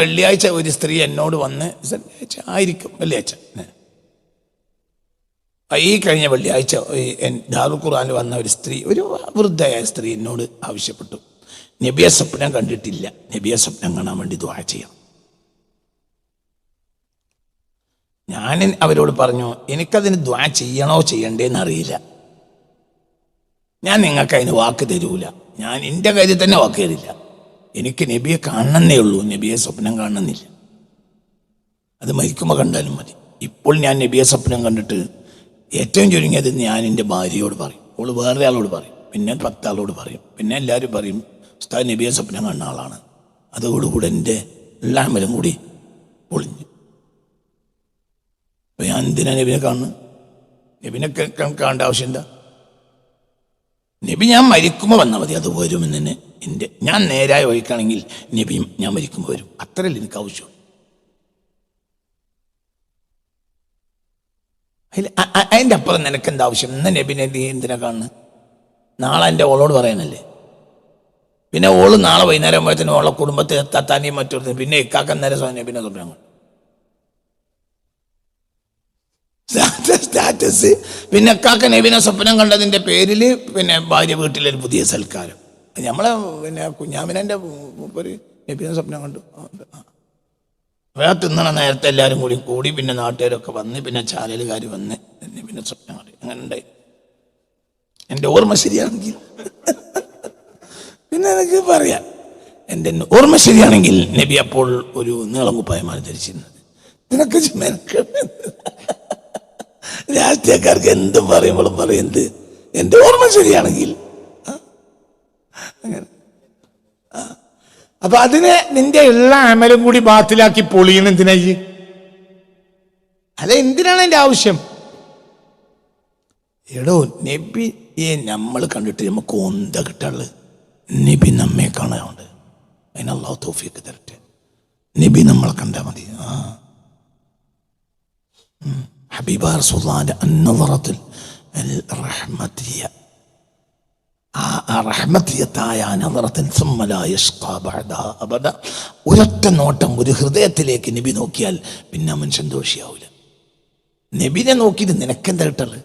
വെള്ളിയാഴ്ച ഒരു സ്ത്രീ എന്നോട് വന്ന് വെള്ളിയാഴ്ച ആയിരിക്കും വെള്ളിയാഴ്ച. ഈ കഴിഞ്ഞ വെള്ളിയാഴ്ച ദാറുൽ ഖുർആനിൽ വന്ന ഒരു സ്ത്രീ ഒരു വൃദ്ധയായ സ്ത്രീ എന്നോട് ആവശ്യപ്പെട്ടു. നബിയെ സ്വപ്നം കണ്ടിട്ടില്ല. നബിയെ സ്വപ്നം കാണാൻ വേണ്ടി ദ്വാ ചെയ്യാം. ഞാൻ അവരോട് പറഞ്ഞു എനിക്കതിന് ദ്വാ ചെയ്യണോ ചെയ്യണ്ടേന്ന് അറിയില്ല. ഞാൻ നിങ്ങൾക്ക് അതിന് വാക്ക് തരൂല. ഞാൻ എന്റെ കാര്യത്തിൽ തന്നെ വാക്ക് തരില്ല. എനിക്ക് നബിയെ കാണണമെന്നേ ഉള്ളൂ. നബിയെ സ്വപ്നം കാണണമെന്നില്ല. അത് മരിക്കുമ്പോൾ കണ്ടാലും മതി. ഇപ്പോൾ ഞാൻ നബിയെ സ്വപ്നം കണ്ടിട്ട് ഏറ്റവും ചുരുങ്ങിയത് ഞാൻ എന്റെ ഭാര്യയോട് പറയും. അവൾ വേറെ ആളോട് പറയും. പിന്നെ പത്താളോട് പറയും. പിന്നെ എല്ലാവരും പറയും ഉസ്താദ് നബിയെ സ്വപ്നം കാണുന്ന ആളാണ്. അതോടുകൂടെ എന്റെ എല്ലാ അമലും കൂടി പൊളിഞ്ഞു. അപ്പൊ ഞാൻ എന്തിനാ നബിനെ കാണുന്നത് നബിനെ കാണേണ്ട ആവശ്യം എന്താ? നബി ഞാൻ മരിക്കുമ്പോൾ വന്നാൽ മതി. അത് വരുമെന്ന് തന്നെ. എന്റെ ഞാൻ നേരായ വഴിക്കാണെങ്കിൽ നബിയും ഞാൻ മരിക്കുമ്പോൾ വരും. അത്രയല്ല എനിക്ക് ആവശ്യം? അതിൽ അതിന്റെ അപ്പുറം നിനക്ക് എന്താ ആവശ്യം? ഇന്ന് നബിനെ എന്തിനാ കാണുന്നത് നാളെ എന്റെ ഓളോട് പറയാനല്ലേ പിന്നെ ഓൾ നാളെ വൈകുന്നേരം ആകുമ്പോഴത്തേനും ഓളെ കുടുംബത്തെ തത്താനിയും മറ്റൊരു പിന്നെ ഇക്കാക്ക നേരെ സ്വാമി നബിനെ തുടങ്ങി സ്റ്റാറ്റസ് പിന്നെ കാക്ക നബിനെ സ്വപ്നം കണ്ടതിന്റെ പേരിൽ പിന്നെ ഭാര്യ വീട്ടിലൊരു പുതിയ സൽക്കാരം. നമ്മളെ പിന്നെ കുഞ്ഞാമിനെ ഒരു നബിനെ സ്വപ്നം കണ്ടു. ആ. വേ തിന്നണ നേരത്തെ എല്ലാവരും കൂടി കൂടി പിന്നെ നാട്ടുകാരൊക്കെ വന്ന് പിന്നെ ചാനലുകാർ വന്ന് പിന്നെ സ്വപ്നം കണ്ടു. അങ്ങനെ ഉണ്ടായി. എന്റെ ഓർമ്മ ശരിയാണെങ്കിൽ. പിന്നെ എനിക്ക് പറയാം. എന്റെ ഓർമ്മ ശരിയാണെങ്കിൽ നബി അപ്പോൾ ഒരു നീളം കുപ്പായമാണ് ധരിച്ചിരുന്നത് മെനക്ക് രാഷ്ട്രീയക്കാർക്ക് എന്തും പറയുമ്പോഴും പറയുന്നത്? എന്റെ ഓർമ്മ ശരിയാണെങ്കിൽ? അങ്ങനെ. അപ്പൊ അതിനെ നിന്റെ എല്ലാ അമലും കൂടി ബാത്തിലാക്കി പൊളിയണം എന്തിനാ ഈ? അല്ല എന്തിനാണ് എന്റെ ആവശ്യം? എടോ നബിയെ നമ്മൾ കണ്ടിട്ട് നമുക്ക് ഒന്ത കിട്ടാൾ നബി നമ്മെ കാണാറുണ്ട് അതിന് അള്ളാഹു തോഫിയൊക്കെ തരട്ടെ. നബി നമ്മളെ കണ്ടാൽ മതി. ആ. ഹബീബാർ ഹബീബ റസൂലുള്ളാഹിന്റെ അന്നവറത്തിൽ റഹ്മത്തിയത്തായ നദറത്തിൻ അബദ. ഒരൊറ്റ നോട്ടം ഒരു ഹൃദയത്തിലേക്ക് നബി നോക്കിയാൽ പിന്നെ മനുഷ്യൻ ദോഷിയാവൂല. നബിനെ നോക്കിയിട്ട് നിനക്കെന്താ കിട്ടൽ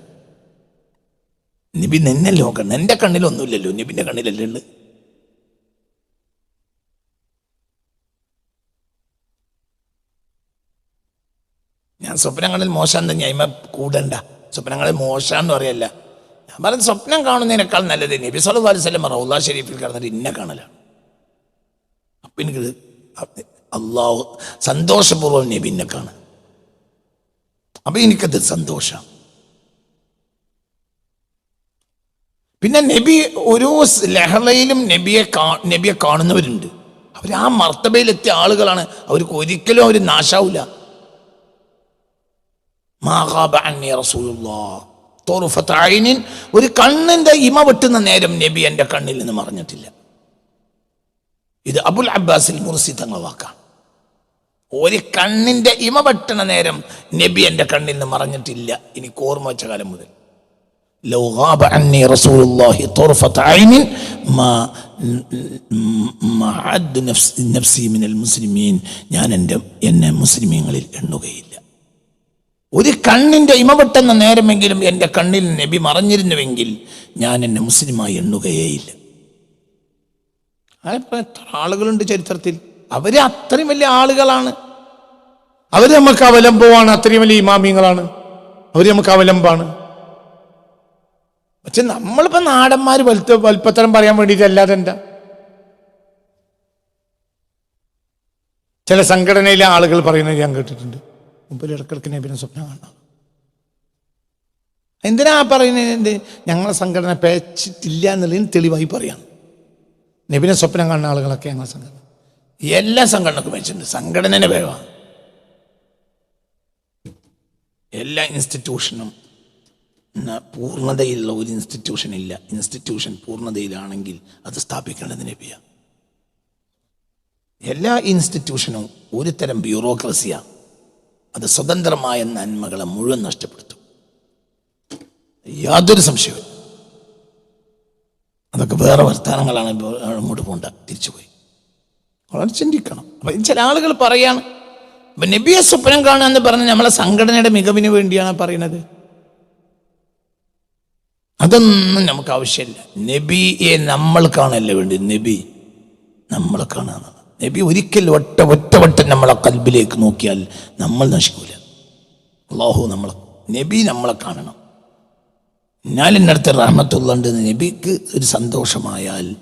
നബി നിന്നെ നോക്കണം എന്റെ കണ്ണിലൊന്നുമില്ലല്ലോ നബിന്റെ കണ്ണിലല്ലേ ഉള്ളു. ഞാൻ സ്വപ്നങ്ങളിൽ മോശം തന്നെ അയിമ കൂടണ്ട. സ്വപ്നങ്ങളിൽ മോശം എന്ന് പറയല്ല. ഞാൻ പറയുന്നത് സ്വപ്നം കാണുന്നതിനേക്കാൾ നല്ലത് നബി സല്ലു അലൈഹി സ്വലം റൗല ഷെരീഫിൽ കിടന്നിട്ട് ഇന്നെ കാണലാണ്. അപ്പം എനിക്ക് അള്ളാഹു സന്തോഷപൂർവം നബി എന്നെ കാണും അപ്പം എനിക്കത് സന്തോഷം. പിന്നെ നബി ഓരോ ലഹളയിലും നബിയെ കാ നബിയെ കാണുന്നവരുണ്ട്. അവർ ആ മർത്തബയിലെത്തിയ ആളുകളാണ്. അവർക്ക് ഒരിക്കലും അവർ നാശാവില്ല മാകാബ അന്നി റസൂലുള്ളാഹ്. തൊറുഫത്തായിനിൻ ഒരു കണ്ണിന്റെ ഇമ വെട്ടുന്ന നേരം നബി എന്റെ കണ്ണിൽ നിന്ന് മറിഞ്ഞിട്ടില്ല. ഇത് അബുൽ അബ്ബാസിൽ മുർസി തങ്ങൾ വാക്കാണ്. ഒരു കണ്ണിന്റെ ഇമ വെട്ടണ നേരം നബി എന്റെ കണ്ണിൽ നിന്ന് മറഞ്ഞിട്ടില്ല. ഇനി കോർമ വെച്ച കാലം മുതൽ. ഞാൻ എന്റെ എന്നെ മുസ്ലിമീങ്ങളിൽ എണ്ണുകയില്ല. ഒരു കണ്ണിന്റെ ഇമവെട്ടുന്ന നേരമെങ്കിലും എന്റെ കണ്ണിൽ നബി മറഞ്ഞിരുന്നുവെങ്കിൽ ഞാൻ എന്നെ മുസ്ലിമായി എണ്ണുകയേയില്ല. അതിപ്പോൾ എത്ര ആളുകളുണ്ട് ചരിത്രത്തിൽ? അവർ അത്രയും വലിയ ആളുകളാണ്. അവർ നമുക്ക് അവലംബമാണ് അത്രയും വലിയ ഇമാമിയങ്ങളാണ് അവർ നമുക്ക് അവലംബാണ്. പക്ഷെ നമ്മളിപ്പോൾ നാടന്മാർ വലുത്ത വലുപ്പത്തരം പറയാൻ വേണ്ടിയിട്ട് അല്ലാതെ എന്താ? ചില സംഘടനയിലെ ആളുകൾ പറയുന്നത് ഞാൻ കേട്ടിട്ടുണ്ട്. മുമ്പിൽ ഇടക്കിടക്ക് നബിനെ സ്വപ്നം കാണാം എന്തിനാ പറയുന്നത് ഞങ്ങളെ സംഘടന പേച്ചിട്ടില്ല എന്നുള്ളതിന് തെളിവായി പറയാണ്. നബിനെ സ്വപ്നം കാണുന്ന ആളുകളൊക്കെ ഞങ്ങളെ സംഘടന. എല്ലാ സംഘടനക്കും പേച്ചിട്ടുണ്ട്. സംഘടനനെ വേഗമാണ് എല്ലാ ഇൻസ്റ്റിറ്റ്യൂഷനും പൂർണതയിലുള്ള ഒരു ഇൻസ്റ്റിറ്റ്യൂഷൻ ഇല്ല. ഇൻസ്റ്റിറ്റ്യൂഷൻ പൂർണതയിലാണെങ്കിൽ അത് സ്ഥാപിക്കേണ്ടത് നബിയ എല്ലാ ഇൻസ്റ്റിറ്റ്യൂഷനും ഒരു തരം ബ്യൂറോക്രസിയാണ് അത് സ്വതന്ത്രമായ നന്മകളെ മുഴുവൻ നഷ്ടപ്പെടുത്തും. യാതൊരു സംശയവും അതൊക്കെ വേറെ വർത്തമാനങ്ങളാണ് അങ്ങോട്ട് പോണ്ട തിരിച്ചുപോയി. വളരെ ചിന്തിക്കണം. അപ്പൊ ചില ആളുകൾ പറയാണ് അപ്പൊ നബിയെ സ്വപ്നം കാണുക എന്ന് പറഞ്ഞ നമ്മളെ സംഘടനയുടെ മികവിന് വേണ്ടിയാണ് പറയുന്നത്. അതൊന്നും നമുക്ക് ആവശ്യമില്ല. നബിയെ നമ്മൾ കാണല്ലേ വേണ്ടി? നബി നമ്മൾ കാണാന്ന് നബി ഒരിക്കൽ ഒറ്റ ഒറ്റ വട്ടം നമ്മളെ കൽബിലേക്ക് നോക്കിയാൽ നമ്മൾ നശിക്കൂല. അള്ളാഹു നമ്മളെ നബി നമ്മളെ കാണണം. എന്റെ അടുത്ത് നബിക്ക് ഒരു സന്തോഷമായാൽ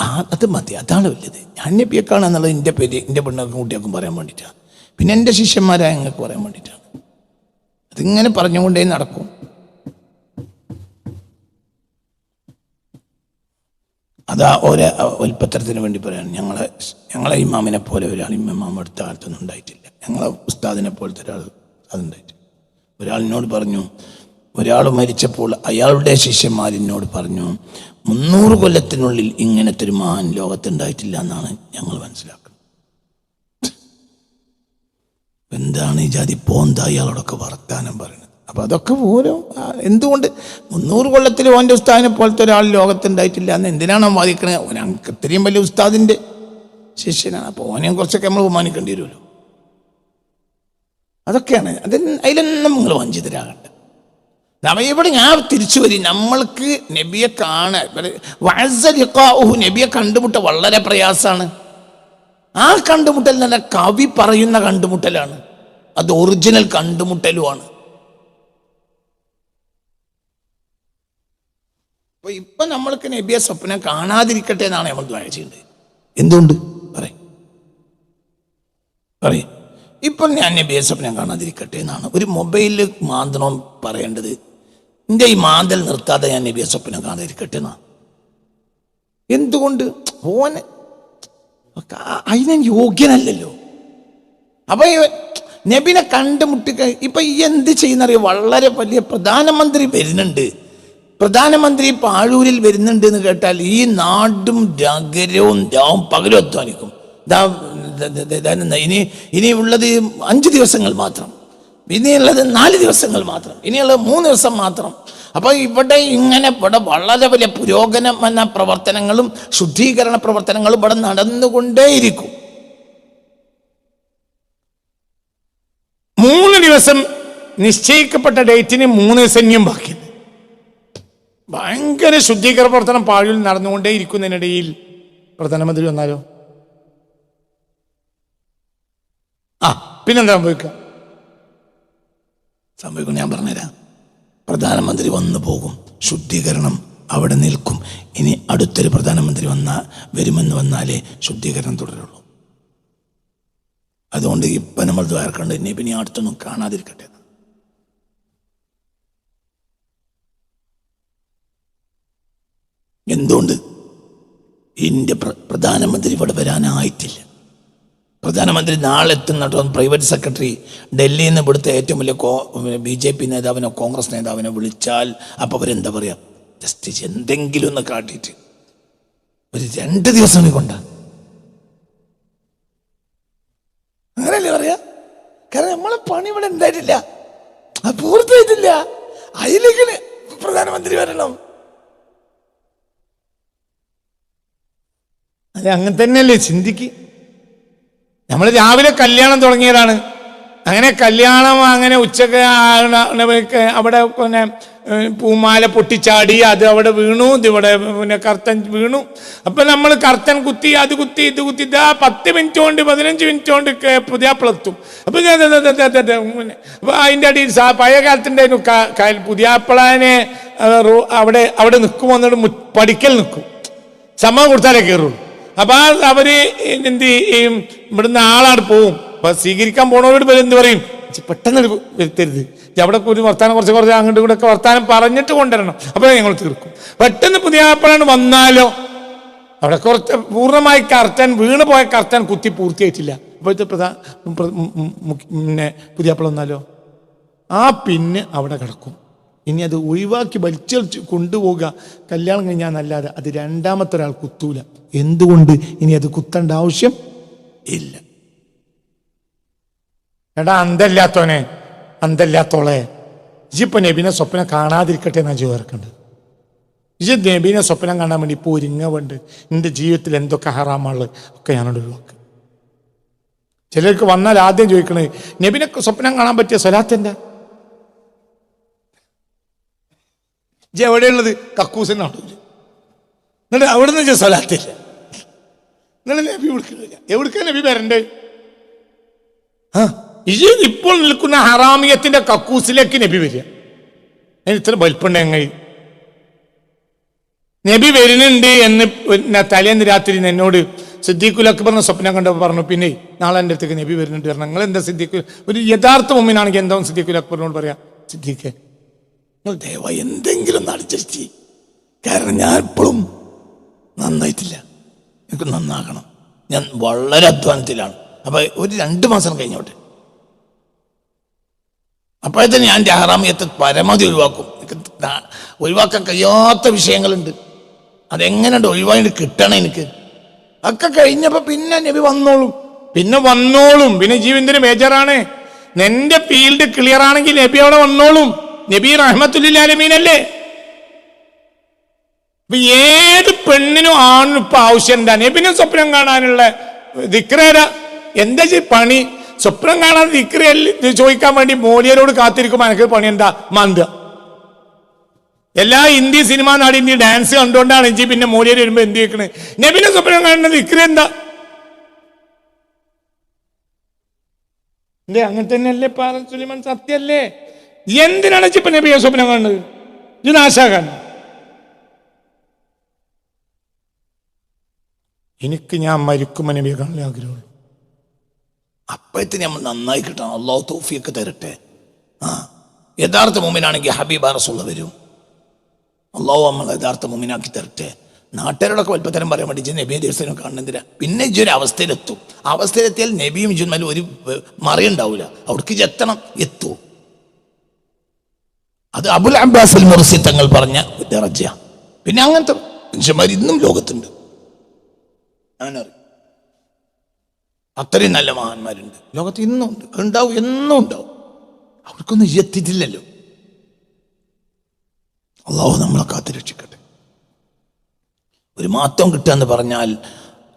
ആ അത് മതി. അതാണ് വലുത്. ഞാൻ നബിയെ കാണാന്നുള്ളത് എന്റെ പേര് എന്റെ പെണ്ണുക്കും കുട്ടികൾക്കും പറയാൻ വേണ്ടിയിട്ടാണ്. പിന്നെ എന്റെ ശിഷ്യന്മാരായ ഞങ്ങൾക്ക് പറയാൻ വേണ്ടിയിട്ടാണ്. അതിങ്ങനെ പറഞ്ഞുകൊണ്ടേ നടക്കും. അതാ ഒരു ഉൽപ്പത്തരത്തിന് വേണ്ടി പറയാൻ ഞങ്ങളെ ഞങ്ങളെ ഇമാമിനെ പോലെ ഒരാൾ ഇമാം അടുത്ത കാലത്തൊന്നും ഉണ്ടായിട്ടില്ല. ഞങ്ങളെ ഉസ്താദിനെ പോലത്തെ ഒരാൾ അതുണ്ടായിട്ടില്ല. ഒരാളിനോട് പറഞ്ഞു ഒരാൾ മരിച്ചപ്പോൾ അയാളുടെ ശിഷ്യന്മാരിനോട് പറഞ്ഞു മുന്നൂറ് കൊല്ലത്തിനുള്ളിൽ ഇങ്ങനത്തെ ഒരു മഹാൻ ലോകത്തുണ്ടായിട്ടില്ല എന്നാണ് ഞങ്ങൾ മനസ്സിലാക്കുന്നത്. എന്താണ് ഈ ജാതി പോന്ത അയാളോടൊക്കെ വർത്താനം പറയുന്നത്? അപ്പൊ അതൊക്കെ ഓരോ എന്തുകൊണ്ട്? മുന്നൂറ് കൊല്ലത്തിൽ ഓന്റെ ഉസ്താദിനെ പോലത്തെ ഒരാൾ ലോകത്തുണ്ടായിട്ടില്ല എന്ന് എന്തിനാണ് വാദിക്കുന്നത് ഓൻ ഇത്രയും വലിയ ഉസ്താദിന്റെ ശിഷ്യനാണ്. അപ്പോൾ ഓനെയും കുറച്ചൊക്കെ നമ്മൾ ബഹുമാനിക്കേണ്ടി വരുമല്ലോ. അതൊക്കെയാണ്. അത് അതിലൊന്നും നിങ്ങൾ വഞ്ചിതരാകണ്ട. നമ്മ ഇവിടെ ഞാൻ തിരിച്ചു വരും. നമ്മൾക്ക് നബിയെ കാണാൻ നബിയെ കണ്ടുമുട്ട വളരെ പ്രയാസമാണ്. ആ കണ്ടുമുട്ടൽ നല്ല കവി പറയുന്ന കണ്ടുമുട്ടലാണ്. അത് ഒറിജിനൽ കണ്ടുമുട്ടലുമാണ്. അപ്പൊ ഇപ്പൊ നമ്മൾക്ക് നബിയെ സ്വപ്നം കാണാതിരിക്കട്ടെ എന്നാണ് നമ്മൾ ദ്വാര ചെയ്യേണ്ടത്. എന്തുകൊണ്ട്? പറയും. പറയും. ഇപ്പൊ ഞാൻ നബിയെ സ്വപ്നം കാണാതിരിക്കട്ടെ എന്നാണ്. ഒരു മൊബൈലിൽ മാന്തണം പറയേണ്ടത്. എന്റെ ഈ മാന്തൽ നിർത്താതെ ഞാൻ നബിയെ സ്വപ്നം കാണാതിരിക്കട്ടെ എന്നാണ്. എന്തുകൊണ്ട്? ഓന് അതിന് യോഗ്യനല്ലല്ലോ. അപ്പൊ നബിനെ കണ്ടുമുട്ടിക്ക ഇപ്പൊ ഈ എന്ത് ചെയ്യുന്നറിയോ? വളരെ വലിയ പ്രധാനമന്ത്രി വരുന്നുണ്ട്. പ്രധാനമന്ത്രി പാഴൂരിൽ വരുന്നുണ്ട് എന്ന് കേട്ടാൽ ഈ നാടും നഗരവും രാവും പകലും അധ്വാനിക്കും. ഇനി ഇനി ഉള്ളത് അഞ്ച് ദിവസങ്ങൾ മാത്രം. ഇനിയുള്ളത് നാല് ദിവസങ്ങൾ മാത്രം. ഇനിയുള്ളത് മൂന്ന് ദിവസം മാത്രം. അപ്പൊ ഇവിടെ ഇങ്ങനെ ഇവിടെ വളരെ വലിയ പുരോഗമന പ്രവർത്തനങ്ങളും ശുദ്ധീകരണ പ്രവർത്തനങ്ങളും ഇവിടെ നടന്നുകൊണ്ടേയിരിക്കും. മൂന്ന് ദിവസം നിശ്ചയിക്കപ്പെട്ട ഡേറ്റിന് മൂന്ന് ദിവസം ഇനിയും ബാക്കിയുണ്ട്. ഭയങ്കര ശുദ്ധീകരണ പ്രവർത്തനം പാഴിൽ നടന്നുകൊണ്ടേ ഇരിക്കുന്നതിനിടയിൽ പ്രധാനമന്ത്രി വന്നാലോ? ആ പിന്നെന്താ സംഭവിക്കുക? സംഭവിക്കും ഞാൻ പറഞ്ഞുതരാം. പ്രധാനമന്ത്രി വന്നു പോകും. ശുദ്ധീകരണം അവിടെ നിൽക്കും. ഇനി അടുത്തൊരു പ്രധാനമന്ത്രി വന്ന വരുമെന്ന് വന്നാലേ ശുദ്ധീകരണം തുടരുള്ളൂ. അതുകൊണ്ട് ഇപ്പൊ നമ്മൾ ദ്വാരക്കണ്ട് ഇനി പിന്നെ അടുത്തൊന്നും കാണാതിരിക്കട്ടെ. എന്തുകൊണ്ട്? ഇന്ത്യ പ്രധാനമന്ത്രി ഇവിടെ വരാനായിട്ടില്ല. പ്രധാനമന്ത്രി നാളെ എത്തുന്നിട്ടോ പ്രൈവറ്റ് സെക്രട്ടറി ഡൽഹിയിൽ നിന്ന് ഇവിടുത്തെ ഏറ്റവും വലിയ കോ ബി ജെ പി നേതാവിനോ കോൺഗ്രസ് നേതാവിനോ വിളിച്ചാൽ അപ്പോൾ അവരെന്താ പറയുക ജസ്റ്റ് എന്തെങ്കിലും ഒന്ന് കാട്ടിയിട്ട്. ഒരു രണ്ട് ദിവസം കൂടി കൊണ്ട. അങ്ങനെയല്ലേ പറയാ? കാരണം നമ്മളെ പണി ഇവിടെ എന്തായിട്ടില്ല. അത് പൂർത്തിയായിട്ടില്ല. അതിലേക്ക് പ്രധാനമന്ത്രി വരണം. അത് അങ്ങനെ തന്നെയല്ലേ ചിന്തിക്ക്. നമ്മൾ രാവിലെ കല്യാണം തുടങ്ങിയതാണ്. അങ്ങനെ കല്യാണം അങ്ങനെ ഉച്ചയ്ക്ക് അവിടെ പിന്നെ പൂമാല പൊട്ടിച്ചാടി അത് അവിടെ വീണു ഇത് ഇവിടെ പിന്നെ കർത്തൻ വീണു. അപ്പൊ നമ്മൾ കർത്തൻ കുത്തി അത് കുത്തി ഇത് കുത്തി ഇതാ പത്ത് മിനിറ്റ് കൊണ്ട് പതിനഞ്ച് മിനിറ്റ് കൊണ്ട് പുതിയ പ്ലത്തും അപ്പൊ അപ്പൊ അതിന്റെ അടിയിൽ സാ- പഴയ പുതിയ അപ്പളാനെ അവിടെ അവിടെ നിൽക്കും വന്നിട്ട് പഠിക്കൽ നിൽക്കും. സമ്മതം കൊടുത്താലേ കയറുള്ളൂ. അപ്പൊ ആ അവർ എന്ത് ചെയ്യും ഇവിടുന്ന് ആളാണ് പോവും അപ്പൊ സ്വീകരിക്കാൻ പോണവരോട് എന്ത് പറയും പെട്ടെന്ന് വരുത്തരുത് അവിടെ ഒരു വർത്താനം കുറച്ച് കുറച്ച് അങ്ങോട്ട് ഇവിടെ ഒക്കെ വർത്താനം പറഞ്ഞിട്ട് കൊണ്ടുവരണം അപ്പൊ ഞങ്ങൾ തീർക്കും പെട്ടെന്ന് പുതിയ ആപ്പിളാണ് വന്നാലോ അവിടെ കുറച്ച് പൂർണമായി കർത്തൻ വീണ് പോയ കർത്തൻ കുത്തി പൂർത്തിയായിട്ടില്ല അപ്പോഴത്തെ പ്രധാന പിന്നെ പുതിയ ആപ്പിൾ വന്നാലോ ആ പിന്നെ അവിടെ കിടക്കും ഇനി അത് ഒഴിവാക്കി വലിച്ചെളിച്ച് കൊണ്ടുപോവുക. കല്യാണം കഴിഞ്ഞാൽ നല്ലാതെ. അത് രണ്ടാമത്തെ ഒരാൾ കുത്തൂല. എന്തുകൊണ്ട് ഇനി അത് കുത്തേണ്ട ആവശ്യം ഇല്ല. എടാ അന്തല്ലാത്തോനെ അന്തല്ലാത്തോളെ. ഇജിപ്പൊ നബിനെ സ്വപ്നം കാണാതിരിക്കട്ടെ എന്നാ ചോദിക്കേണ്ടത് ഇജി നബീനെ സ്വപ്നം കാണാൻ വേണ്ടി ഇപ്പോൾ ഒരുങ്ങവുണ്ട്. എന്റെ ജീവിതത്തിൽ എന്തൊക്കെ ഹറാമുള്ളത് ഒക്കെ ഞാനോട് ഒഴിവാക്കുക ചിലർക്ക് വന്നാൽ ആദ്യം ചോദിക്കണേ നബിനെ സ്വപ്നം കാണാൻ പറ്റിയ സ്വലാത്ത് ഇജ് എവിടെയുള്ളത്? കക്കൂസിനാണ് എന്നിട്ട് അവിടെ നിന്ന് സ്വലാത്തില്ല എന്നിട്ട് നബി വിളിക്കുന്നില്ല എവിടുക്കാ നബി വരണ്ടേ? ആ ഇജ് ഇപ്പോൾ നിൽക്കുന്ന ഹറാമിയത്തിന്റെ കക്കൂസിലേക്ക് നബി വരിക. അതിന് ഇത്ര വലിപ്പുണ്ട് എങ്ങനെ നബി വരുന്നുണ്ട് എന്ന് തലേന്ന് രാത്രി എന്നോട് സിദ്ദീഖുൽ അക്ബറിന് സ്വപ്നം കണ്ടപ്പോൾ പറഞ്ഞു പിന്നെ നാളെ എന്റെ അടുത്തേക്ക് നബി വരുന്നുണ്ട്. പറഞ്ഞു നിങ്ങൾ എന്താ സിദ്ദീഖുൽ? ഒരു യഥാർത്ഥ മുമ്മിനാണെങ്കിൽ എന്താ സിദ്ദീഖുൽ അക്ബറിനോട് പറയാം സിദ്ദീഖെ നിങ്ങൾ ദയവായി എന്തെങ്കിലും അഡ്ജസ്റ്റ് ചെയ്യും കാരണം ഞാൻ ഇപ്പോഴും നന്നായിട്ടില്ല. എനിക്ക് നന്നാകണം. ഞാൻ വളരെ അധ്വാനത്തിലാണ്. അപ്പൊ ഒരു രണ്ട് മാസം കഴിഞ്ഞോട്ടെ. അപ്പോഴത്തേന് ഞാൻ എന്റെ ഹറാമിയത്തെ പരമാവധി ഒഴിവാക്കും. എനിക്ക് ഒഴിവാക്കാൻ കഴിയാത്ത വിഷയങ്ങളുണ്ട്. അതെങ്ങനെയുണ്ട്? ഒഴിവായിട്ട് കിട്ടണം എനിക്ക്. ഒക്കെ കഴിഞ്ഞപ്പോ പിന്നെ നബി വന്നോളും. പിന്നെ വന്നോളും. പിന്നെ ജീവിതത്തിന് മേജറാണ് നിന്റെ ഫീൽഡ് ക്ലിയർ ആണെങ്കിൽ നബി അവിടെ വന്നോളും. നബി റഹ്മത്തുല്ലാലമീനല്ലേ ഇപ്പൊ ഏത് പെണ്ണിനും ആണിനും ഇപ്പൊ ആവശ്യം എന്താ നബിനും സ്വപ്നം കാണാനുള്ള ദിക്രേര എന്താ പണി? സ്വപ്നം കാണാൻ ദിക്രയല്ല ചോദിക്കാൻ വേണ്ടി മോലിയരോട് കാത്തിരിക്കുമ്പോൾ എനിക്ക് പണി എന്താ മന്ത്. എല്ലാ ഹിന്ദി സിനിമ നാടി നാടിന്റെ ഡാൻസ് കണ്ടുകൊണ്ടാണ് ഇഞ്ചി പിന്നെ മോലിയർ വരുമ്പോ എന്ത് ചെയ്യണേ നബിനെ സ്വപ്നം കാണുന്ന ദിക്ര എന്താ? അല്ലേ അങ്ങനെ തന്നെയല്ലേ പാറ സുലിമാൻ സത്യല്ലേ എന്തിനാണ് ഇപ്പൊ നബിയെ സ്വപ്നം കാണുന്നത്? ഇത് നാശാകാൻ എനിക്ക് ഞാൻ മരിക്കുമ്പോൾ നബിയെ കാണാൻ ആഗ്രഹമുള്ളൂ അപ്പോഴത്തെ നമ്മൾ നന്നായി കിട്ടണം. അള്ളാഹു തോഫിയൊക്കെ തരട്ടെ. ആ. യഥാർത്ഥ മുമ്പിനാണെങ്കിൽ ഹബീബ റസുള്ള വരും. അള്ളാഹു നമ്മൾ യഥാർത്ഥ മുമ്പിനാക്കി തരട്ടെ. നാട്ടുകാരോടൊക്കെ വലുപ്പത്തരം പറയാൻ വേണ്ടി നബിയെ ദിവസം കാണുന്നതിന് പിന്നെ ഇജ്ജ് ഒരു അവസ്ഥയിലെത്തും. അവസ്ഥയിലെത്തിയാൽ നബിയും ഇജുന്മലും ഒരു മറിയുണ്ടാവില്ല അവിടേക്ക് ചെത്തണം എത്തൂ. അത് അബുൽ അബ്ബാസ് അൽ മുർസി തങ്ങൾ പറഞ്ഞ ദറജ പിന്നെ അങ്ങനത്തെ മനുഷ്യന്മാർ ഇന്നും ലോകത്തുണ്ട്. ഞാനറിയാം. അത്രയും നല്ല മഹാന്മാരുണ്ട്. ലോകത്ത് ഇന്നും ഉണ്ട്. ഉണ്ടാവും എന്നും ഉണ്ടാവും. അവർക്കൊന്നും എത്തിയിട്ടില്ലല്ലോ. അള്ളാഹു നമ്മളെ കാത്തു രക്ഷിക്കട്ടെ. ഒരു മാറ്റം കിട്ടുക എന്ന് പറഞ്ഞാൽ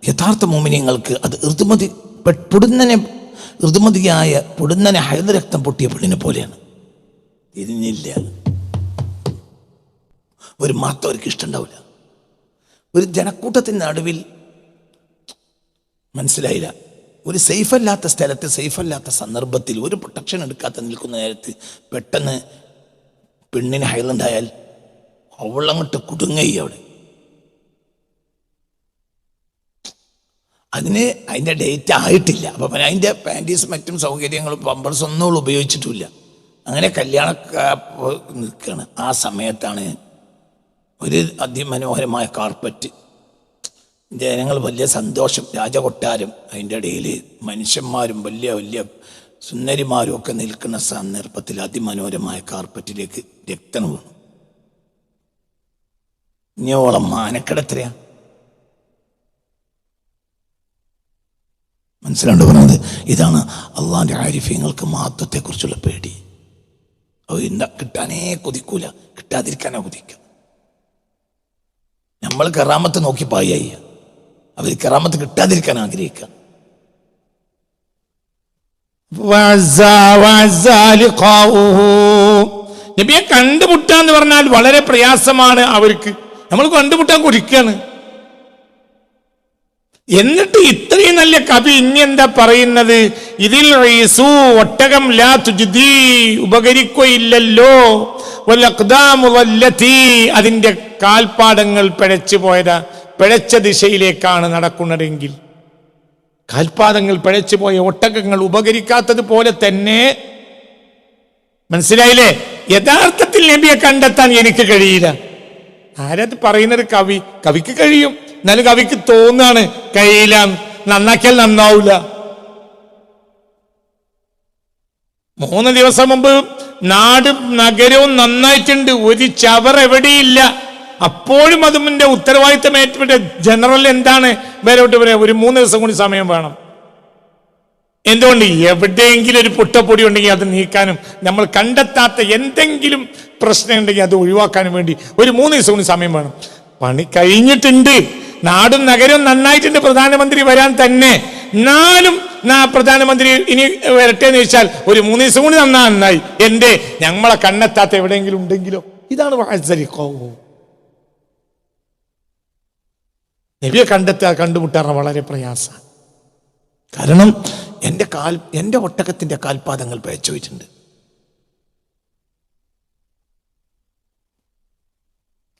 യഥാർത്ഥ മോമിനിയങ്ങൾക്ക് അത് ഋതുമതി പൊടുന്നനെ ഋതുമതിയായ പൊടുന്നനെ ഹൈദരക്തം പൊട്ടിയ പെണ്ണിനെ പോലെയാണ്. തിരിഞ്ഞില്ല ഒരു മാത്രം അവർക്ക് ഇഷ്ടമുണ്ടാവില്ല ഒരു ജനക്കൂട്ടത്തിന്റെ നടുവിൽ മനസ്സിലായില്ല. ഒരു സേഫ് അല്ലാത്ത സ്ഥലത്ത് സേഫ് അല്ലാത്ത സന്ദർഭത്തിൽ ഒരു പ്രൊട്ടക്ഷൻ എടുക്കാത്ത നിൽക്കുന്ന നേരത്ത് പെട്ടെന്ന് പെണ്ണിന് ഹൈലൻഡായാൽ അവളങ്ങോട്ട് കുടുങ്ങി അവിടെ. അതിന് അതിന്റെ ഡേറ്റ് ആയിട്ടില്ല. അപ്പം അതിന്റെ പാന്റീസും മറ്റും സൗകര്യങ്ങളും പമ്പേഴ്സ് ഒന്നും ഉപയോഗിച്ചിട്ടില്ല അങ്ങനെ കല്യാണ നിൽക്കുകയാണ് ആ സമയത്താണ് ഒരു അതിമനോഹരമായ കാർപ്പറ്റ് ജനങ്ങൾ വലിയ സന്തോഷം രാജകൊട്ടാരം അതിന്റെ ഇടയിൽ മനുഷ്യന്മാരും വലിയ വലിയ സുന്ദരിമാരും ഒക്കെ നിൽക്കുന്ന സന്ദർഭത്തിൽ അതിമനോഹരമായ കാർപ്പറ്റിലേക്ക് രക്തം വീണു. ഇനിയോളം മാനക്കെടത്രയാ മനസ്സിലാണ്ട് പറഞ്ഞത്? ഇതാണ് അള്ളാന്റെ ആരിഫ്യങ്ങൾക്ക് മഹത്വത്തെക്കുറിച്ചുള്ള പേടി. അത് കിട്ടാനേ കൊതിക്കൂല. കിട്ടാതിരിക്കാനാ കൊതിക്കുക നമ്മൾ കറാമത്ത് നോക്കി പായ അവർ കറാമത്ത് കിട്ടാതിരിക്കാൻ ആഗ്രഹിക്കുക. നബിയെ കണ്ടുമുട്ടാന്ന് പറഞ്ഞാൽ വളരെ പ്രയാസമാണ് അവർക്ക്. നമ്മൾ കണ്ടുമുട്ടാൻ കുടിക്കാണ് എന്നിട്ട് ഇത്രയും നല്ല കവി ഇനി എന്താ പറയുന്നത്? ഇതിൽ ഒട്ടകം ലാ തുജ്ദി ഉപകരിക്കുകയില്ലല്ലോ. അതിന്റെ കാൽപാദങ്ങൾ പിഴച്ചു പോയതാ. പിഴച്ച ദിശയിലേക്കാണ് നടക്കുന്നതെങ്കിൽ. കാൽപാദങ്ങൾ പിഴച്ചു പോയ ഒട്ടകങ്ങൾ ഉപകരിക്കാത്തത് പോലെ തന്നെ. മനസ്സിലായില്ലേ? യഥാർത്ഥത്തിൽ നബിയെ കണ്ടെത്താൻ എനിക്ക് കഴിയില്ല. ആരത് പറയുന്നത് കവി? കവിക്ക് കഴിയും. എന്നാലും കവിക്ക് തോന്നാണ്. കഴിയില്ല നന്നാക്കിയാൽ നന്നാവില്ല മൂന്ന് ദിവസം മുമ്പ് നാടും നഗരവും നന്നായിട്ടുണ്ട്. ഒരു ചവർ എവിടെയില്ല. അപ്പോഴും അതിന്റെ ഉത്തരവാദിത്തം ഏറ്റപ്പെട്ട ജനറൽ എന്താണ്? വേരോട്ട് വരെ ഒരു മൂന്ന് ദിവസം കൂടി സമയം വേണം. എന്തുകൊണ്ട്? എവിടെയെങ്കിലും ഒരു പുട്ടപ്പൊടി ഉണ്ടെങ്കിൽ അത് നീക്കാനും നമ്മൾ കണ്ടെത്താത്ത എന്തെങ്കിലും പ്രശ്നം ഉണ്ടെങ്കിൽ അത് ഒഴിവാക്കാനും വേണ്ടി ഒരു മൂന്ന് ദിവസം കൂടി സമയം വേണം. പണി കഴിഞ്ഞിട്ടുണ്ട്. നാടും നഗരവും നന്നായിട്ടുണ്ട് പ്രധാനമന്ത്രി വരാൻ തന്നെ. എന്നാലും നാ പ്രധാനമന്ത്രി ഇനി വരട്ടെ എന്ന് വെച്ചാൽ ഒരു മൂന്ന് ദിവസം കൂടി നന്നാ നന്നായി. എന്റെ ഞങ്ങളെ കണ്ണെത്താത്ത എവിടെയെങ്കിലും ഉണ്ടെങ്കിലോ? ഇതാണ് വാത്സരിക്കോ നബിയെ കണ്ടെത്തുക കണ്ടുമുട്ടാറ വളരെ പ്രയാസമാണ് കാരണം എന്റെ കാൽ എന്റെ ഒട്ടകത്തിന്റെ കാൽപാദങ്ങൾ പേച്ചുപോയിട്ടുണ്ട്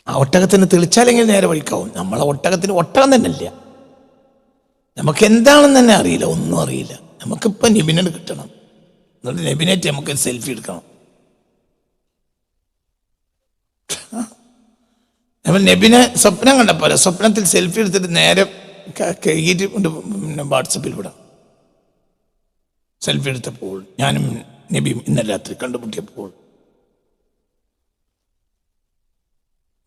ആ ഒട്ടകത്തിന് തെളിച്ചാലെങ്കിൽ നേരെ വഴിക്കാവും. നമ്മളെ ഒട്ടകത്തിന് ഒട്ടകം തന്നെ ഇല്ല. നമുക്ക് എന്താണെന്ന് തന്നെ അറിയില്ല ഒന്നും അറിയില്ല. നമുക്കിപ്പോൾ നിബിനോട് കിട്ടണം. എന്നിട്ട് നെബിനേറ്റ് നമുക്ക് സെൽഫി എടുക്കണം. നമ്മൾ നെബിനെ സ്വപ്നം കണ്ടപ്പോലെ സ്വപ്നത്തിൽ സെൽഫി എടുത്തിട്ട് നേരെ കഴുകിയിട്ട് കൊണ്ട് പിന്നെ വാട്സപ്പിൽ വിടാം. സെൽഫി എടുത്തപ്പോൾ ഞാനും നബിയും ഇന്നലെ രാത്രി കണ്ടുമുട്ടിയപ്പോൾ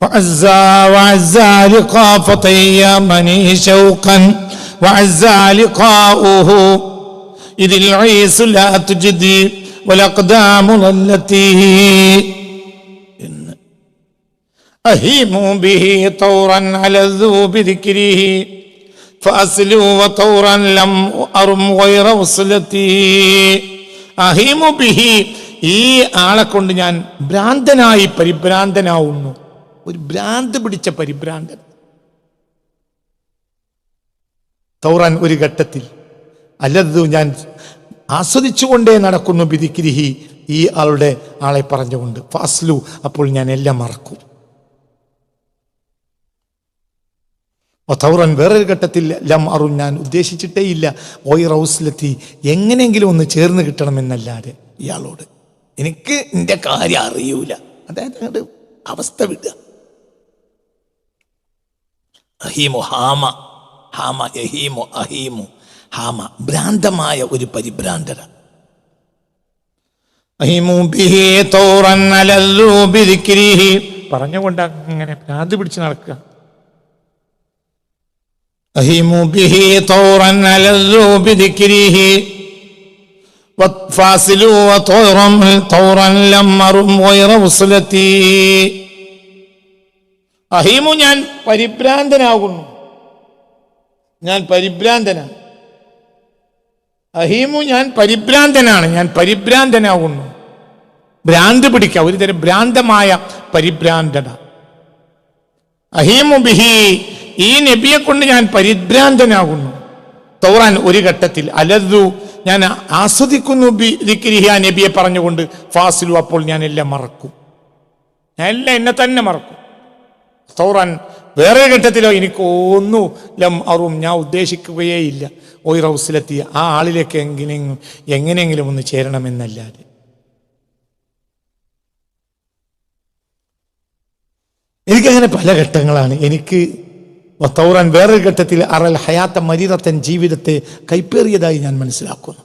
وعزى وعزى لقاء فطيمني شوقا وعزى لقاؤه إذ العيس لا تجدي والأقدام ظلتي എന്ന് أهيم به طورا على الذوب ذكره فأسلوا وطورا لم أرم غير وصلتي أهيم به ഈ ആളെ കൊണ്ട് ഞാൻ ഭ്രാന്തനായി പരിഭ്രാന്തനാവുന്നു ഒരു ഭ്രാന്ത് പിടിച്ച പരിഭ്രാന്തൻ. തൗറാൻ ഒരു ഘട്ടത്തിൽ അല്ലതു ഞാൻ ആസ്വദിച്ചുകൊണ്ടേ നടക്കുന്നു ബിദിക്കിരിഹി ഈ ആളുടെ ആളെ പറഞ്ഞുകൊണ്ട് ഫാസ്ലു അപ്പോൾ ഞാൻ എല്ലാം മറക്കും. തൗറൻ വേറൊരു ഘട്ടത്തിൽ ലം അറു ഞാൻ ഉദ്ദേശിച്ചിട്ടേ ഇല്ല. ഓയ് റൗസിലെത്തി എങ്ങനെയെങ്കിലും ഒന്ന് ചേർന്ന് കിട്ടണമെന്നല്ലാതെ ഇയാളോട്. എനിക്ക് എന്റെ കാര്യം അറിയൂല. അതായത് അവസ്ഥ വിടുക. അഹീമു ഹാമ ഹാമ യഹീമു അഹീമു ഹാമ ഭ്രാന്തമായ ഒരു പരിഭ്രാന്തര. അഹിമു ബിഹി തൗറൻ അലല്ലു ബിദിക്രിഹി. പറഞ്ഞുകൊണ്ട് അങ്ങനെ ഭ്രാന്ത് പിടിച്ച് നടക്കുക. അഹിമു ബിഹി തൗറൻ അലല്ലു ബിദിക്രിഹി. അഹീമു ഞാൻ പരിഭ്രാന്തനാകുന്നു. ഞാൻ പരിഭ്രാന്തനാണ് അഹീമു ഞാൻ പരിഭ്രാന്തനാണ്. ഞാൻ പരിഭ്രാന്തനാകുന്നു. ഭ്രാന്ത് പിടിക്കുക ഒരു തരം ഭ്രാന്തമായ പരിഭ്രാന്തത. അഹീമു ബിഹി ഈ നബിയെ കൊണ്ട് ഞാൻ പരിഭ്രാന്തനാകുന്നു. തൗറാൻ ഒരു ഘട്ടത്തിൽ അലതു ഞാൻ ആസ്വദിക്കുന്നു ആ നബിയെ പറഞ്ഞുകൊണ്ട് ഫാസിലു അപ്പോൾ ഞാൻ എല്ലാം മറക്കും. ഞാൻ എല്ലാം എന്നെ തന്നെ മറക്കും. തൗറാൻ വേറെ ഘട്ടത്തിലോ എനിക്ക് ഒന്നും ലം അറും ഞാൻ ഉദ്ദേശിക്കുകയേയില്ല ഓയ് റൗസിലെത്തി ആ ആളിലേക്ക് എങ്ങനെയെങ്കിലും എങ്ങനെയെങ്കിലും ഒന്ന് ചേരണമെന്നല്ലാതെ. എനിക്കങ്ങനെ പല ഘട്ടങ്ങളാണ്. എനിക്ക് തൗറാൻ വേറൊരു ഘട്ടത്തിൽ അറൽ ഹയാത്ത മരീതത്തൻ ജീവിതത്തെ കൈപ്പേറിയതായി ഞാൻ മനസ്സിലാക്കുന്നു.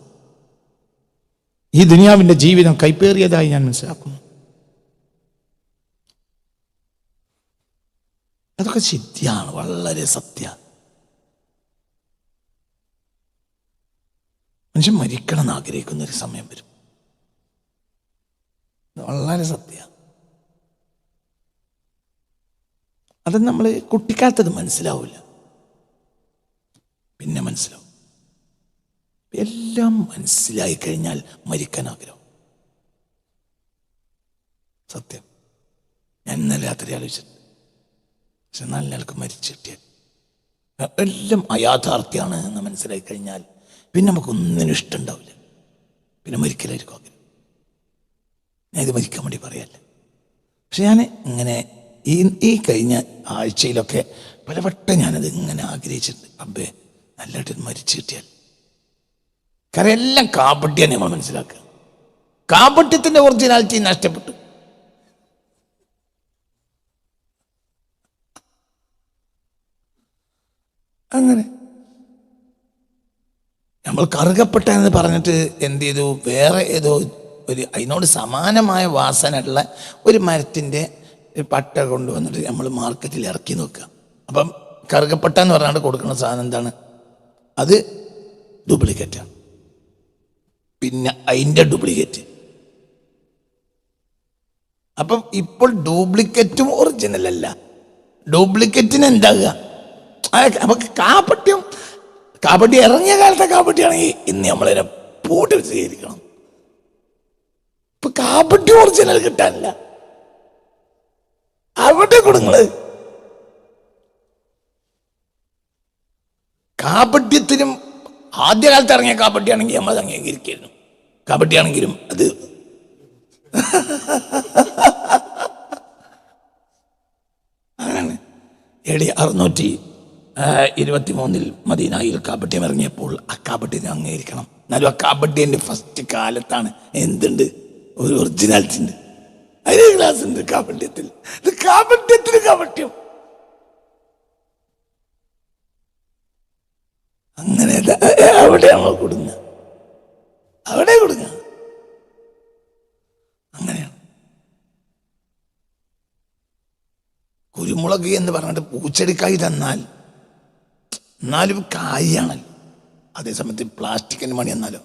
ഈ ദുനിയാവിന്റെ ജീവിതം കൈപ്പേറിയതായി ഞാൻ മനസ്സിലാക്കുന്നു. അതൊക്കെ ശരിയാണ് വളരെ സത്യ. മനുഷ്യൻ മരിക്കണം എന്ന് ആഗ്രഹിക്കുന്ന ഒരു സമയം വരും. വളരെ സത്യ. അത് നമ്മൾ കുട്ടിക്കാലത്തത് മനസ്സിലാവില്ല. പിന്നെ മനസ്സിലാവും. എല്ലാം മനസ്സിലായി കഴിഞ്ഞാൽ മരിക്കാൻ ആഗ്രഹം. സത്യം. ഞാൻ ഇന്നലെ രാത്രി ആലോചിച്ചിട്ട് പക്ഷെ നല്ല ആൾക്ക് മരിച്ചു കിട്ടിയാൽ. എല്ലാം അയാഥാർത്ഥ്യമാണ് എന്ന് മനസ്സിലായി കഴിഞ്ഞാൽ പിന്നെ നമുക്ക് ഒന്നിനും ഇഷ്ടമുണ്ടാവില്ല. പിന്നെ മരിക്കലായിരിക്കും അങ്ങനെ ഞാൻ ഇത് മരിക്കാൻ വേണ്ടി പറയല്ല? പക്ഷെ ഞാൻ ഇങ്ങനെ ഈ ഈ കഴിഞ്ഞ ആഴ്ചയിലൊക്കെ പലവട്ടം ഞാനത് ഇങ്ങനെ ആഗ്രഹിച്ചിട്ടുണ്ട്. അബ്ബേ നല്ലതായിട്ട് മരിച്ചു കിട്ടിയാൽ. കാരണം എല്ലാം കാപട്യാണ് നമ്മൾ മനസ്സിലാക്കുക. കാപട്യത്തിന്റെ ഒറിജിനാലിറ്റി നഷ്ടപ്പെട്ടു. അങ്ങനെ. നമ്മൾ കറുകപ്പെട്ട എന്ന് പറഞ്ഞിട്ട് എന്ത് ചെയ്തു? വേറെ ഏതോ ഒരു അതിനോട് സമാനമായ വാസനയുള്ള ഒരു മരത്തിന്റെ പട്ട കൊണ്ടുവന്നിട്ട് നമ്മൾ മാർക്കറ്റിൽ ഇറക്കി നോക്കുക. അപ്പം കറുകപ്പെട്ട എന്ന് പറഞ്ഞാൽ കൊടുക്കുന്ന സാധനം എന്താണ്? അത് ഡ്യൂപ്ലിക്കേറ്റാണ് പിന്നെ അതിന്റെ ഡ്യൂപ്ലിക്കേറ്റ്. അപ്പം ഇപ്പോൾ ഡ്യൂപ്ലിക്കേറ്റും ഒറിജിനൽ അല്ല ഡ്യൂപ്ലിക്കറ്റിന് എന്താകുക? നമുക്ക് കാപ്പട്യം കാപ്പട്ടി ഇറങ്ങിയ കാലത്തെ കാപ്പട്ടിയാണെങ്കിൽ ഇന്ന് നമ്മളതിനെ പൂട്ടി സ്വീകരിക്കണം ഇപ്പൊ കാപ്പട്ടി ഒറിജിനൽ കിട്ടാനില്ല. അവിടെ കൊടുങ്ങൾ കാപ്പട്യത്തിനും ആദ്യകാലത്ത് ഇറങ്ങിയ കാപ്പട്ടിയാണെങ്കിൽ നമ്മൾ അത് കാപ്പട്ടിയാണെങ്കിലും അത് അങ്ങനെ. എ ഡി അറുന്നൂറ്റി ഇരുപത്തി മൂന്നിൽ മദീനായിൽ കാപട്യം ഇറങ്ങിയപ്പോൾ ആ കാബഡ്യം അംഗീകരിക്കണം. എന്നാലും ആ കാപട്യന്റെ ഫസ്റ്റ് കാലത്താണ് എന്തുണ്ട്? ഒരു ഒറിജിനാലിറ്റി ഉണ്ട്. അതിന് ക്ലാസ് ഉണ്ട് കാബഡ്യത്തിൽ കാബഡ്യത്തിന് കാബഡ്യം അങ്ങനെ അവിടെ നമ്മൾ കൊടുങ്ങ. അവിടെ കൊടുങ്ങ. അങ്ങനെയാണ്. കുരുമുളക് എന്ന് പറഞ്ഞിട്ട് പൂച്ചെടുക്കായി തന്നാൽ എന്നാലും കാര്യമാണല്ലോ അതേസമയത്ത് പ്ലാസ്റ്റിക്കിന് മണി എന്നാലോ?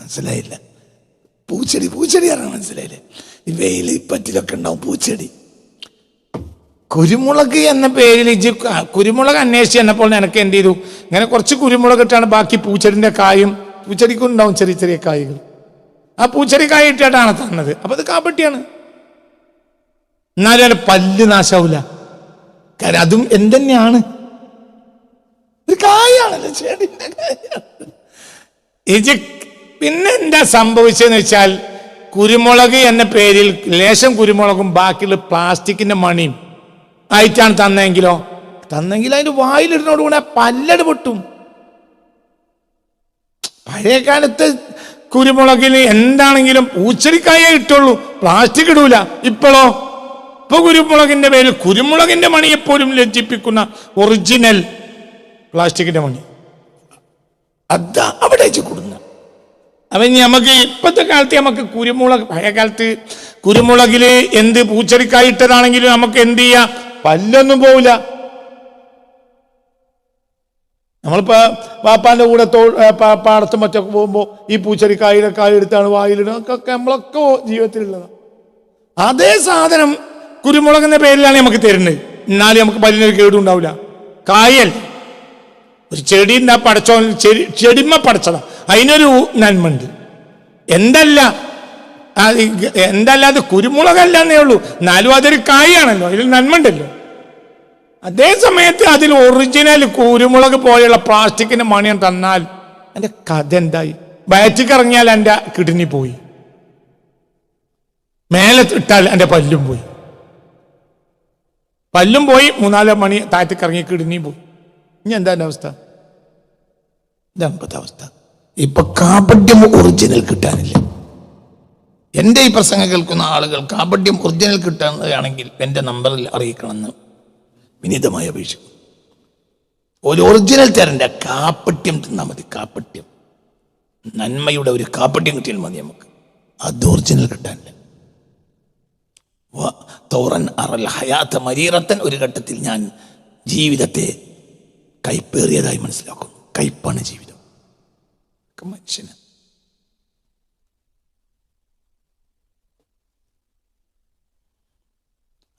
മനസ്സിലായില്ല. പൂച്ചെടി പൂച്ചെടി അറിയാൻ മനസ്സിലായില്ലേ? ഈ വെയിൽ പറ്റിലൊക്കെ ഉണ്ടാവും പൂച്ചെടി. കുരുമുളക് എന്ന പേരിൽ കുരുമുളക് അന്വേഷിച്ച് എന്നപ്പോൾ എനിക്ക് എന്ത് ചെയ്തു? ഇങ്ങനെ കുറച്ച് കുരുമുളക് ഇട്ടാണ് ബാക്കി പൂച്ചെടിന്റെ കായും പൂച്ചെടിക്കും ഉണ്ടാവും ചെറിയ ചെറിയ കായകൾ. ആ പൂച്ചെടി കായ ഇട്ടിട്ടാണ് തന്നത്. അപ്പൊ അത് കാപ്പട്ടിയാണ്. എന്നാലും പല്ല് നാശാവൂല. കാരണം അതും എന്തെന്നെയാണ്? ഒരു കായാണല്ലോ ചെടിന്റെ കായാണ് പിന്നെ എന്താ സംഭവിച്ചതെന്ന് വെച്ചാൽ കുരുമുളക് എന്ന പേരിൽ ലേശം കുരുമുളകും ബാക്കിയുള്ള പ്ലാസ്റ്റിക്കിന്റെ മണിയും ആയിട്ടാണ് തന്നെങ്കിലോ? തന്നെങ്കിൽ അതിന്റെ വായിലിടുന്നോട് കൂടെ പല്ലട് പൊട്ടും. പഴയ കാലത്ത് കുരുമുളകിന് എന്താണെങ്കിലും പൂച്ചെടിക്കായേ ഇട്ടുള്ളൂ പ്ലാസ്റ്റിക് ഇടൂല. ഇപ്പോഴോ? ഇപ്പൊ കുരുമുളകിന്റെ പേരിൽ കുരുമുളകിന്റെ മണിയെപ്പോലും ലജ്ജിപ്പിക്കുന്ന ഒറിജിനൽ പ്ലാസ്റ്റിക്കിന്റെ മണി. അതാ അവിടെ കൊടുങ്ങ അപ്പൊ ഇനി നമുക്ക് ഇപ്പോഴത്തെ കാലത്ത് നമുക്ക് കുരുമുളക് പഴയ കാലത്ത് കുരുമുളകിൽ എന്ത് പൂച്ചെടിക്കായിട്ടതാണെങ്കിലും നമുക്ക് എന്ത് ചെയ്യാം? പല്ലൊന്നും പോവില്ല. നമ്മളിപ്പോ പാപ്പാന്റെ കൂടെ തോ പാടത്തും മറ്റൊക്കെ പോകുമ്പോ ഈ പൂച്ചെടിക്കായുടെ കായ എടുത്താണ് വായിലിടുന്നതൊക്കെ നമ്മളൊക്കെ ജീവിതത്തിലുള്ളതാണ്. അതേ സാധനം കുരുമുളകിന്റെ പേരിലാണ് നമുക്ക് തരുന്നത്. എന്നാലും നമുക്ക് പല്ലിനൊരു കേടുണ്ടാവില്ല. കായൽ. ഒരു ചെടി എന്താ പടച്ചോ ചെടി ചെടിമ പടച്ചതാ. അതിനൊരു നന്മണ്ട് എന്തല്ല ആ, എന്തല്ല അത് കുരുമുളകല്ല എന്നേ ഉള്ളൂ. എന്നാലും അതൊരു കായാണല്ലോ. അതിൽ നന്മണ്ടല്ലോ അതേ സമയത്ത് അതിൽ ഒറിജിനൽ കുരുമുളക് പോലെയുള്ള പ്ലാസ്റ്റിക്കിന്റെ മണിയം തന്നാൽ എന്റെ കഥ എന്തായി? വയറ്റിക്ക് ഇറങ്ങിയാൽ എന്റെ കിഡ്നി പോയി. മേലെ ഇട്ടാൽ എന്റെ പല്ലും പോയി. പല്ലും പോയി മൂന്നാൽ മണി താഴത്തേക്ക് ഇറങ്ങി കിഡ്നി പോയി. ഇനി എന്താ എന്റെ അവസ്ഥ എന്താ അവസ്ഥ. ഇപ്പൊ കാപട്യം ഒറിജിനൽ കിട്ടാനില്ല. എന്റെ ഈ പ്രസംഗം കേൾക്കുന്ന ആളുകൾ കാപട്യം ഒറിജിനൽ കിട്ടുകയാണെങ്കിൽ എന്റെ നമ്പറിൽ അറിയിക്കണമെന്ന് വിനീതമായി അപേക്ഷിക്കും ഒരു ഒറിജിനൽ തരണ്ട കാപ്പട്യം തിന്നാൽ മതി കാപ്പട്യം നന്മയുടെ ഒരു കാപ്പട്യം കിട്ടിയാൽ മതി നമുക്ക്. അത് ഒറിജിനൽ കിട്ടാനില്ല. തൗറൻ അറൽ ഹയാത്ത മരീറത്തൻ ഒരു ഘട്ടത്തിൽ ഞാൻ ജീവിതത്തെ കൈപ്പേറിയതായി മനസ്സിലാക്കുന്നു കയ്പാണ് ജീവിതം ഒക്കെ മനുഷ്യന്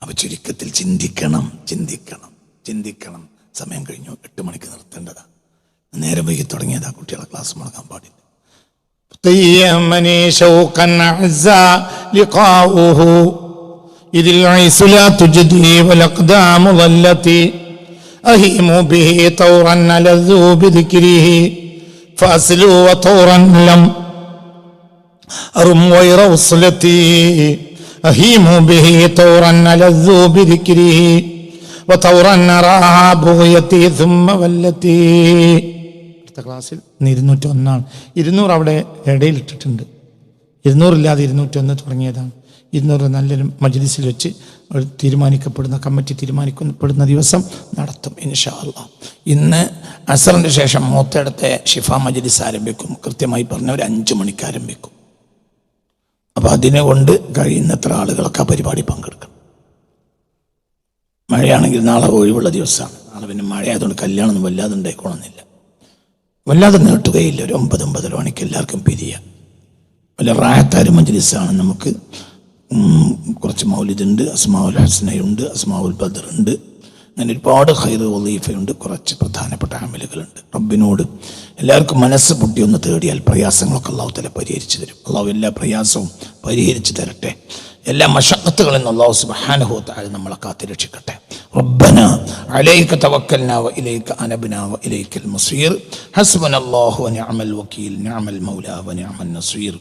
അപ്പൊ ചുരുക്കത്തിൽ ചിന്തിക്കണം ചിന്തിക്കണം ചിന്തിക്കണം സമയം കഴിഞ്ഞു എട്ട് മണിക്ക് നിർത്തേണ്ടതാ നേരെ വൈകി തുടങ്ങിയതാ കുട്ടികളെ ക്ലാസ് മുടങ്ങാൻ പാടില്ല طيمني شوقا عزا لقاؤه إذ العيس لا تجدي والأقدام ظلتي أهيم به طورا ألذوا بذكره فأسلوا وطورا لم أرم غير وصلتي أهيم به طورا ألذوا بذكره وطورا أراها بغيتي ثم ولتي അടുത്ത ക്ലാസ്സിൽ ഇന്ന് ഇരുന്നൂറ്റി ഒന്നാണ് ഇരുന്നൂറ് അവിടെ ഇടയിൽ ഇട്ടിട്ടുണ്ട് ഇരുന്നൂറില്ലാതെ ഇരുന്നൂറ്റി ഒന്ന് തുടങ്ങിയതാണ് ഇരുന്നൂറ് നല്ലൊരു മജ്ലിസിൽ വെച്ച് തീരുമാനിക്കപ്പെടുന്ന കമ്മിറ്റി തീരുമാനിക്കപ്പെടുന്ന ദിവസം നടത്തും ഇൻഷാ അള്ളാ ഇന്ന് അസറിന് ശേഷം മൂത്തയിടത്തെ ഷിഫ മജ്ലിസ് ആരംഭിക്കും. കൃത്യമായി പറഞ്ഞ ഒരു അഞ്ച് മണിക്ക് ആരംഭിക്കും. അപ്പോൾ അതിനെ കൊണ്ട് കഴിയുന്നത്ര ആളുകളൊക്കെ ആ പരിപാടി പങ്കെടുക്കണം. മഴയാണെങ്കിൽ നാളെ ഒഴിവുള്ള ദിവസമാണ്. നാളെ പിന്നെ മഴയായതുകൊണ്ട് കല്യാണമൊന്നും വല്ലാതെ ഉണ്ടായിക്കോണമെന്നില്ല വല്ലാതെ നീട്ടുകയില്ല. ഒരു ഒമ്പത് ഒമ്പതര മണിക്ക് എല്ലാവർക്കും പിരിയാം. വല്ല റായത്താരും മജ്ലിസാണ് നമുക്ക് കുറച്ച് മൗലിദുണ്ട് അസ്മാവുൽ ഹസനയുണ്ട് അസ്മാവുൽ ബദറുണ്ട് അങ്ങനെ ഒരുപാട് ഹൈർ വലീഫയുണ്ട് കുറച്ച് പ്രധാനപ്പെട്ട അമലുകളുണ്ട് റബ്ബിനോട് എല്ലാവർക്കും മനസ്സ് പൊട്ടി ഒന്ന് തേടിയാൽ പ്രയാസങ്ങളൊക്കെ അള്ളാഹു തല പരിഹരിച്ചു തരും അള്ളാഹു എല്ലാ പ്രയാസവും പരിഹരിച്ചു തരട്ടെ എല്ലാ മഷക്കത്തുകളിൽ നിന്ന് അള്ളാഹു സുബാനുഭവത്തായി നമ്മളെ കാത്തിരക്ഷിക്കട്ടെ ربنا عليك توكلنا وإليك أنبنا وإليك المصير حسبنا الله ونعم الوكيل نعم المولى ونعم النصير